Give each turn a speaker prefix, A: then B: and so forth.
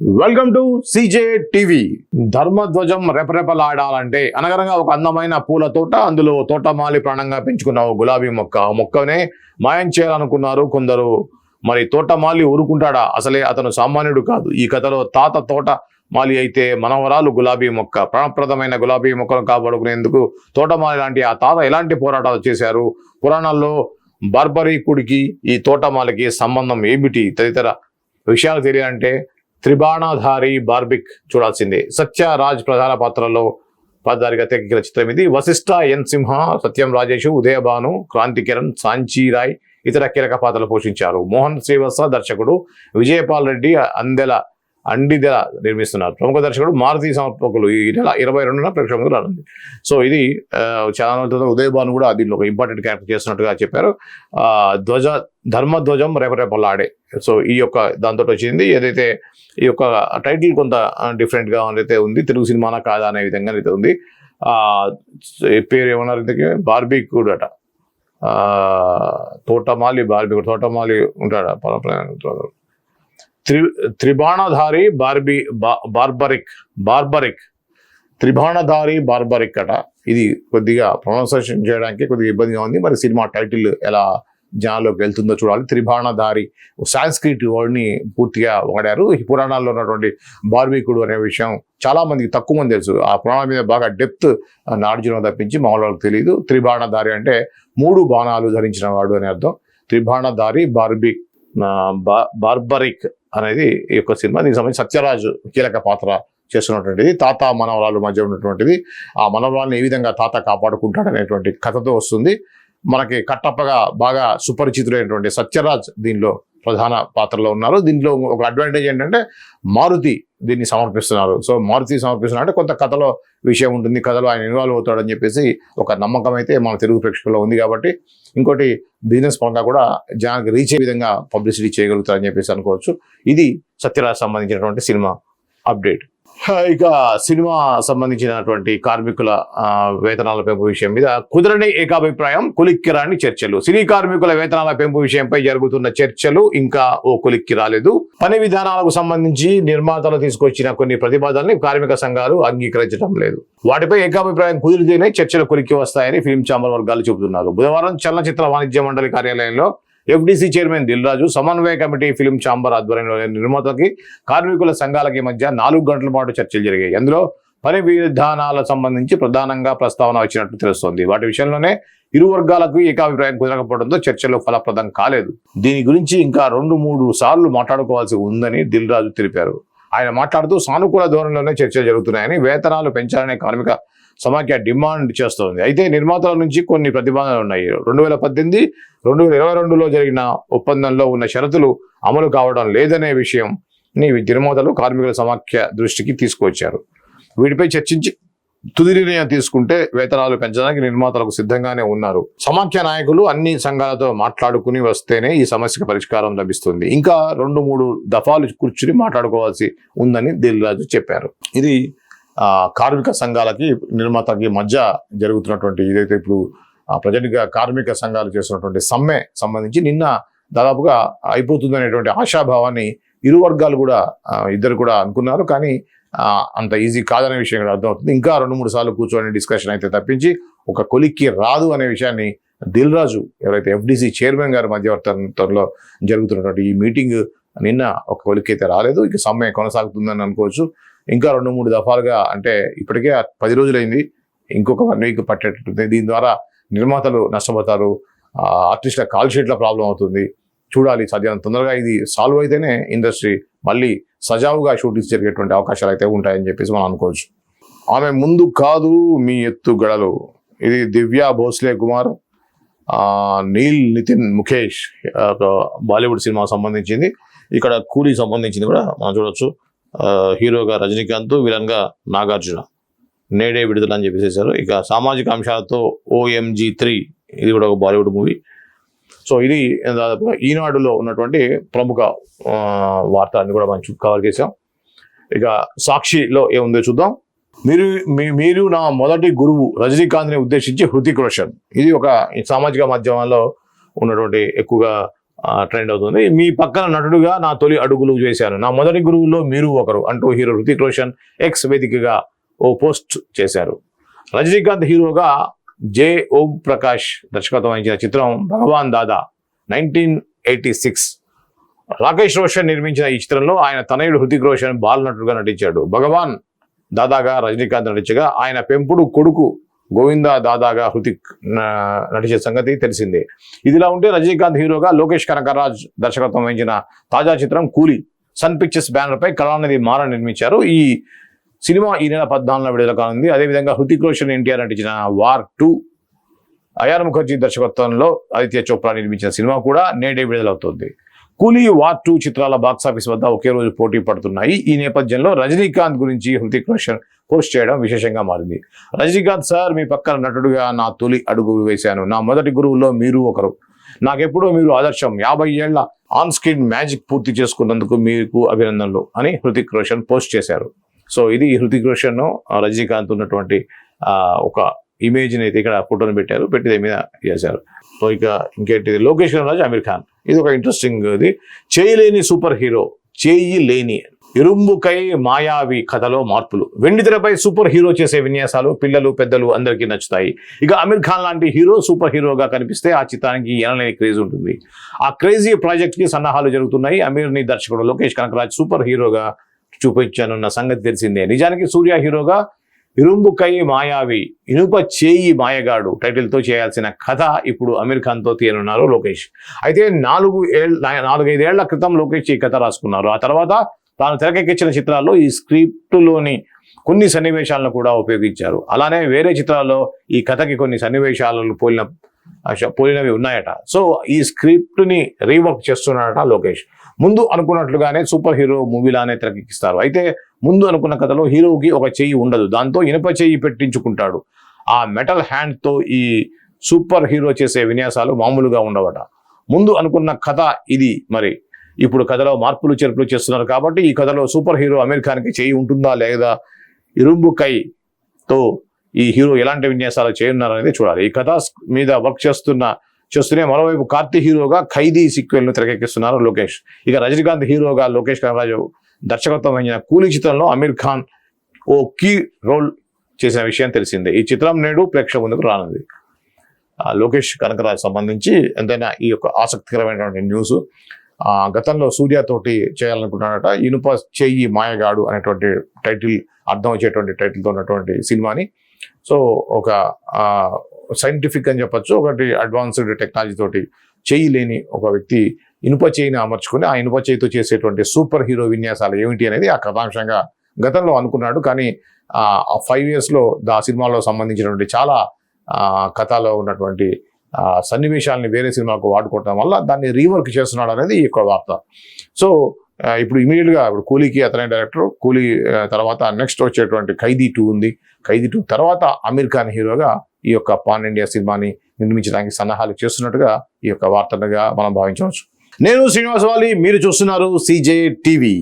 A: Welcome to CJ TV ధర్మధ్వజం రెపరెపలాడాలంటే అనగనగా ఒక అందమైన పూల తోట అందులో తోటమాలి ప్రాణంగా పెంచుకున్న గులాబీ మొక్క. ఆ మొక్కనే మాయం చేయాలనుకున్నారు కొందరు. మరి తోటమాలి ఊరుకుంటాడా? అసలే అతను సామాన్యుడు కాదు. ఈ కథలో తాత తోట మాలి అయితే మనవరాలు గులాబీ మొక్క. ప్రాణప్రదమైన గులాబీ మొక్కను కాపాడుకునేందుకు తోటమాలి లాంటి ఆ తాత ఎలాంటి పోరాటాలు చేశారు? పురాణాల్లో బార్బరీకుడికి ఈ తోటమాలికి సంబంధం ఏమిటి? తదితర విషయాలు తెలియాలంటే త్రిబాణాధారి బార్బిక్ చూడాల్సిందే. సత్య రాజ్ ప్రధాన పాత్రలో పాత్రధారిగా తెగిన చిత్రం ఇది. వశిష్ఠ ఎన్ సింహ సత్యం రాజేష్ ఉదయభాను క్రాంతి కిరణ్ సాంచీ రాయ్ ఇతర కీలక పాత్రలు పోషించారు. మోహన్ శ్రీవత్స దర్శకుడు విజయపాల్ రెడ్డి అందెల అండిదెల నిర్మిస్తున్నారు. ప్రముఖ దర్శకుడు మారుతి సమర్పకులు ఈ నెల ఇరవై రెండున ప్రేక్షకులకు రానుంది. సో ఇది చాలా రోజుల ఉదయభాను కూడా దీనిలో ఒక ఇంపార్టెంట్ క్యారెక్టర్ చేస్తున్నట్టుగా చెప్పారు. ధ్వజ ధర్మధ్వజం రేపరేపలాడే. సో ఈ యొక్క దాంతో వచ్చింది. ఏదైతే ఈ యొక్క టైటిల్ కొంత డిఫరెంట్గా అయితే ఉంది. తెలుగు సినిమానా కాదా అనే విధంగా అయితే ఉంది. పేరు ఏమన్నారు ఇంతకీ? బార్బీ కూడా అట. తోటమాలి బార్బీ తోటమాలి ఉంటాడు? పరమ- త్రి త్రిబాణధారి బార్బీ బార్బరిక్ బార్బరిక్. త్రిబాణధారి బార్బరిక్ అట. ఇది కొద్దిగా ప్రొనౌన్సేషన్ చేయడానికి కొద్దిగా ఇబ్బందిగా ఉంది. మరి సినిమా టైటిల్ ఎలా జనాల్లోకి వెళ్తుందో చూడాలి. త్రిబాణధారి సాంస్క్రిట్ వర్డ్ని పూర్తిగా వాడారు. ఈ పురాణాల్లో ఉన్నటువంటి బార్బీకుడు అనే విషయం చాలా మందికి తక్కువ మంది తెలుసు. ఆ పురాణాల మీద బాగా డెప్త్ నార్జున తప్పించి మామూలు వాళ్ళకి తెలియదు త్రిబాణధారి అంటే మూడు బాణాలు ధరించిన వాడు అని అర్థం. త్రిబాణధారి బార్బీ బార్బరిక్. అనేది ఈ యొక్క సినిమా. దీనికి సంబంధించి సత్యరాజు కీలక పాత్ర చేస్తున్నటువంటిది. తాత మనవరాలు మధ్య ఉన్నటువంటిది. ఆ మనవరాలను ఏ విధంగా తాత కాపాడుకుంటాడనేటువంటి కథతో వస్తుంది. మనకి కట్టప్పగా బాగా సుపరిచితుడైనటువంటి సత్యరాజ్ దీనిలో ప్రధాన పాత్రలో ఉన్నారు. దీంట్లో ఒక అడ్వాంటేజ్ ఏంటంటే మారుతి దీన్ని సమర్పిస్తున్నారు. సో మారుతి సమర్పిస్తున్నారు అంటే కొంత కథలో విషయం ఉంటుంది. కథలో ఆయన ఇన్వాల్వ్ అవుతాడని చెప్పేసి ఒక నమ్మకం అయితే మన తెలుగు ప్రేక్షకుల్లో ఉంది కాబట్టి ఇంకోటి బిజినెస్ పరంగా కూడా జనానికి రీచ్ అయ్యే విధంగా పబ్లిసిటీ చేయగలుగుతారని చెప్పేసి అనుకోవచ్చు. ఇది సత్యరాజ్ సంబంధించినటువంటి సినిమా అప్డేట్. ఇక సినిమా సంబంధించినటువంటి కార్మికుల వేతనాల పెంపు విషయం మీద కుదరని ఏకాభిప్రాయం కులిక్కిరాని చర్చలు. సినీ కార్మికుల వేతనాల పెంపు విషయంపై జరుగుతున్న చర్చలు ఇంకా ఓ కులిక్కి రాలేదు. పని విధానాలకు సంబంధించి నిర్మాతలు తీసుకొచ్చిన కొన్ని ప్రతిపాదనని కార్మిక సంఘాలు అంగీకరించడం లేదు. వాటిపై ఏకాభిప్రాయం కుదిరితేనే చర్చలు కొలిక్కి వస్తాయని ఫిల్మ్ ఛాంబర్ వర్గాలు చెబుతున్నారు. బుధవారం చలనచిత్ర వాణిజ్య మండలి కార్యాలయంలో ఎఫ్డీసీ చైర్మన్ దిల్రాజు సమన్వయ కమిటీ ఫిలిం ఛాంబర్ ఆధ్వర్యంలో నిర్మాతలకి కార్మికుల సంఘాలకి మధ్య నాలుగు గంటల పాటు చర్చలు జరిగాయి. అందులో పని విధానాల సంబంధించి ప్రధానంగా ప్రస్తావన వచ్చినట్లు తెలుస్తోంది. వాటి విషయంలోనే ఇరు వర్గాలకు ఏకాభిప్రాయం కుదరకపోవడంతో చర్చలు ఫలప్రదం కాలేదు. దీని గురించి ఇంకా రెండు మూడు సార్లు మాట్లాడుకోవాల్సి ఉందని దిల్ రాజు తెలిపారు. ఆయన మాట్లాడుతూ సానుకూల ధోరణిలోనే చర్చలు జరుగుతున్నాయని వేతనాలు పెంచాలనే కార్మిక సమాఖ్య డిమాండ్ చేస్తోంది. అయితే నిర్మాతల నుంచి కొన్ని ప్రతిపాదనలు ఉన్నాయి. రెండు వేల పద్దెనిమిది రెండు వేల ఇరవై రెండులో జరిగిన ఒప్పందంలో ఉన్న షరతులు అమలు కావడం లేదనే విషయం నిర్మాతలు కార్మికుల సమాఖ్య దృష్టికి తీసుకువచ్చారు. వీటిపై చర్చించి తుది నిర్ణయం తీసుకుంటే వేతనాలు పెంచడానికి నిర్మాతలకు సిద్ధంగానే ఉన్నారు. సమాఖ్య నాయకులు అన్ని సంఘాలతో మాట్లాడుకుని వస్తేనే ఈ సమస్యకు పరిష్కారం లభిస్తుంది. ఇంకా రెండు మూడు దఫాలు కూర్చుని మాట్లాడుకోవాల్సి ఉందని దిల్రాజు చెప్పారు. ఇది కార్మిక సంఘాలకి నిర్మాతకి మధ్య జరుగుతున్నటువంటి ఏదైతే ఇప్పుడు ప్రజెంట్గా కార్మిక సంఘాలు చేస్తున్నటువంటి సమ్మె సంబంధించి నిన్న దాదాపుగా అయిపోతుంది అనేటువంటి ఆశాభావాన్ని ఇరు వర్గాలు కూడా ఇద్దరు కూడా అనుకున్నారు. కానీ అంత ఈజీ కాదనే విషయం ఇక్కడ అర్థమవుతుంది. ఇంకా రెండు మూడు సార్లు కూర్చొని డిస్కషన్ అయితే తప్పించి ఒక కొలిక్కి రాదు అనే విషయాన్ని దిల్ రాజు ఎవరైతే ఎఫ్డిసి చైర్మన్ గారి మధ్యవర్తంలో జరుగుతున్నటువంటి ఈ మీటింగ్ నిన్న ఒక కొలిక్కి అయితే రాలేదు. ఇక సమ్మె కొనసాగుతుందని అనుకోవచ్చు. ఇంకా రెండు మూడు దఫాలుగా అంటే ఇప్పటికే పది రోజులైంది. ఇంకొక వన్ వీక్ పట్టేటట్టుంది. దీని ద్వారా నిర్మాతలు నష్టపోతారు. ఆర్టిస్టుల కాల్ షీట్ల ప్రాబ్లం అవుతుంది. చూడాలి సాధ్యం తొందరగా ఇది సాల్వ్ అయితేనే ఇండస్ట్రీ మళ్ళీ సజావుగా షూటింగ్స్ జరిగేటువంటి అవకాశాలు అయితే ఉంటాయని చెప్పేసి మనం అనుకోవచ్చు. ఆమె ముందు కాదు మీ ఎత్తు గడలు. ఇది దివ్య భోస్లే కుమార్ నీల్ నితిన్ ముఖేష్ బాలీవుడ్ సినిమా సంబంధించింది. ఇక్కడ కూలీ సంబంధించింది కూడా మనం చూడొచ్చు. హీరోగా రజనీకాంత్ విలన్గా నాగార్జున. నేడే విడుదల అని చెప్పేసేసారు ఇక సామాజిక అంశాలతో ఓఎంజీ త్రీ ఇది కూడా ఒక బాలీవుడ్ మూవీ. సో ఇది దాదాపుగా ఈనాడులో ఉన్నటువంటి ప్రముఖ వార్త అన్ని కూడా మనం కవర్ చేసాం ఇక సాక్షిలో ఏముందో చూద్దాం. మీరు మీ- మీరు నా మొదటి గురువు రజనీకాంత్ని ఉద్దేశించి హృతిక్ రోషన్. ఇది ఒక సామాజిక మాధ్యమాల్లో ఉన్నటువంటి ఎక్కువగా ట్రెండ్ అవుతుంది. మీ పక్కన నటుడుగా నా తొలి అడుగులు చేశాను నా మొదటి గురువులో మీరు ఒకరు అంటూ హీరో హృతిక్ రోషన్ ఎక్స్ వేదికగా ఓ పోస్ట్ చేశారు. రజనీకాంత్ హీరోగా జే ఓం ప్రకాష్ దర్శకత్వం వహించిన చిత్రం Bhagwan Dada nineteen eighty six. Rakesh Roshan నిర్మించిన ఈ చిత్రంలో ఆయన తనయుడు హృతిక్ రోషన్ బాలనటుడుగా నటించాడు. భగవాన్ దాదాగా రజనీకాంత్ నటించగా ఆయన పెంపుడు కొడుకు గోవింద దాదాగా హృతిక్ నటించే సంగతి తెలిసిందే. ఇదిలా ఉంటే రజనీకాంత్ హీరోగా లోకేష్ కనకరాజ్ దర్శకత్వం వహించిన తాజా చిత్రం కూలీ సన్ పిక్చర్స్ బ్యానర్ పై కళానిధి మార నిర్మించారు. ఈ సినిమా ఈ నెల పద్నాలుగున విడుదల కానుంది. అదేవిధంగా హృతిక్ రోషన్ ఎన్టీఆర్ నటించిన వార్ టూ అయాన్ ముఖర్జీ దర్శకత్వంలో ఆదిత్య చోప్రా నిర్మించిన సినిమా కూడా నేడే విడుదలవుతుంది. కూలీ వార్ టూ చిత్రాల బాక్సాఫీస్ వద్ద ఒకే రోజు పోటీ పడుతున్నాయి. ఈ నేపథ్యంలో రజనీకాంత్ గురించి హృతిక్ రోషన్ పోస్ట్ చేయడం విశేషంగా మారింది. రజనీకాంత్ సార్ మీ పక్కన నటుడుగా నా తొలి అడుగు వేశాను. నా మొదటి గురువులో మీరు ఒకరు. నాకెప్పుడూ మీరు ఆదర్శం. యాభై ఏళ్ళ ఆన్ స్క్రీన్ మ్యాజిక్ పూర్తి చేసుకున్నందుకు మీకు అభినందనలు అని హృతిక్ రోషన్ పోస్ట్ చేశారు. సో ఇది హృతిక్ రోషన్ రజనీకాంత్ ఉన్నటువంటి ఒక ఇమేజ్ని అయితే ఇక్కడ ఫోటోని పెట్టారు. పెట్టి దీని మీద చేశారు. సో ఇక ఇంకేంటిది? లోకేష్ రాజు అమీర్ ఖాన్. ఇది ఒక ఇంట్రెస్టింగ్ ఇది చేయలేని సూపర్ హీరో చేయి లేని ఇరుంబుకై మాయావి కథలో మార్పులు. వెండితెరపై సూపర్ హీరో చేసే విన్యాసాలు పిల్లలు పెద్దలు అందరికీ నచ్చుతాయి. ఇక అమీర్ ఖాన్ లాంటి హీరో సూపర్ హీరోగా కనిపిస్తే ఆ చిత్రానికి ఎనలేని క్రేజ్ ఉంటుంది. ఆ క్రేజీ ప్రాజెక్ట్కి సన్నాహాలు జరుగుతున్నాయి. అమీర్ని దర్శకుడు లోకేష్ కనకరాజ్ సూపర్ హీరోగా చూపించానున్న సంగతి తెలిసిందే. నిజానికి సూర్య హీరోగా ఇరుంబుకై మాయావి ఇనుప చేయి మాయగాడు టైటిల్తో చేయాల్సిన కథ ఇప్పుడు అమీర్ ఖాన్తో తీయనున్నారు లోకేష్. అయితే నాలుగు ఏళ్ళ నాలుగైదేళ్ళ క్రితం లోకేష్ ఈ కథ రాసుకున్నారు. ఆ తర్వాత తాను తెరకెక్కించిన చిత్రాల్లో ఈ స్క్రిప్టులోని కొన్ని సన్నివేశాలను కూడా ఉపయోగించారు. అలానే వేరే చిత్రాల్లో ఈ కథకి కొన్ని సన్నివేశాలను పోలిన పోలినవి ఉన్నాయట. సో ఈ స్క్రిప్ట్ని రీవర్క్ చేస్తున్నాడట లోకేష్. ముందు అనుకున్నట్లుగానే సూపర్ హీరో మూవీలానే తెరకెక్కిస్తారు. అయితే ముందు అనుకున్న కథలో హీరోకి ఒక చెయ్యి ఉండదు. దాంతో ఇనుప చెయ్యి పెట్టించుకుంటాడు. ఆ మెటల్ హ్యాండ్తో ఈ సూపర్ హీరో చేసే విన్యాసాలు మామూలుగా ఉండవట. ముందు అనుకున్న కథ ఇది మరి. ఇప్పుడు కథలో మార్పులు చేర్పులు చేస్తున్నారు కాబట్టి ఈ కథలో సూపర్ హీరో అమీర్ ఖాన్కి చేయి ఉంటుందా లేదా? ఇరుంబు కైతో ఈ హీరో ఎలాంటి విన్యాసాలు చేయనున్నారనేది చూడాలి. ఈ కథ మీద వర్క్ చేస్తున్న చేస్తూనే మరోవైపు కార్తీ హీరోగా ఖైదీ సిక్వెల్ను తెరకెక్కిస్తున్నారు లోకేష్. ఇక రజనీకాంత్ హీరోగా లోకేష్ కనరాజు దర్శకత్వం వహించిన కూలీ చిత్రంలో అమీర్ ఖాన్ ఓ కీ రోల్ చేసిన విషయం తెలిసిందే. ఈ చిత్రం నేడు ప్రేక్షక ముందుకు రానుంది. లోకేష్ కనకరాజ్ సంబంధించి ఎంతైనా ఈ యొక్క ఆసక్తికరమైనటువంటి న్యూస్. గతంలో సూర్యతోటి చేయాలనుకున్నాడట ఇనుప చెయ్యి మాయగాడు అనేటువంటి టైటిల్ అర్థం వచ్చేటువంటి టైటిల్తో ఉన్నటువంటి సినిమాని. సో ఒక సైంటిఫిక్ అని చెప్పొచ్చు ఒకటి అడ్వాన్స్డ్ టెక్నాలజీ తోటి చేయి లేని ఒక వ్యక్తి ఇనుప చేయిని అమర్చుకుని ఆ ఇనుప చేయితో చేసేటువంటి సూపర్ హీరో విన్యాసాలు ఏమిటి అనేది ఆ కథాంశంగా గతంలో అనుకున్నాడు. కానీ ఫైవ్ ఇయర్స్లో ఆ సినిమాలో సంబంధించినటువంటి చాలా కథలో ఉన్నటువంటి సన్నివేశాలని వేరే సినిమాకు వాడుకోవటం వల్ల దాన్ని రీవర్క్ చేస్తున్నాడు అనేది ఈ యొక్క వార్త. సో ఇప్పుడు ఇమీడియట్గా ఇప్పుడు కూలీకి అతనే డైరెక్టర్. కూలీ తర్వాత నెక్స్ట్ వచ్చేటువంటి ఖైదీ టూ ఉంది. ఖైదీ టూ తర్వాత అమీర్ ఖాన్ హీరోగా ఈ యొక్క పాన్ ఇండియా సినిమాని నిర్మించడానికి సన్నాహాలు చేస్తున్నట్టుగా ఈ యొక్క వార్తలుగా మనం భావించవచ్చు. నేను శ్రీనివాస వాలి మీరు చూస్తున్నారు సిజే టీవీ.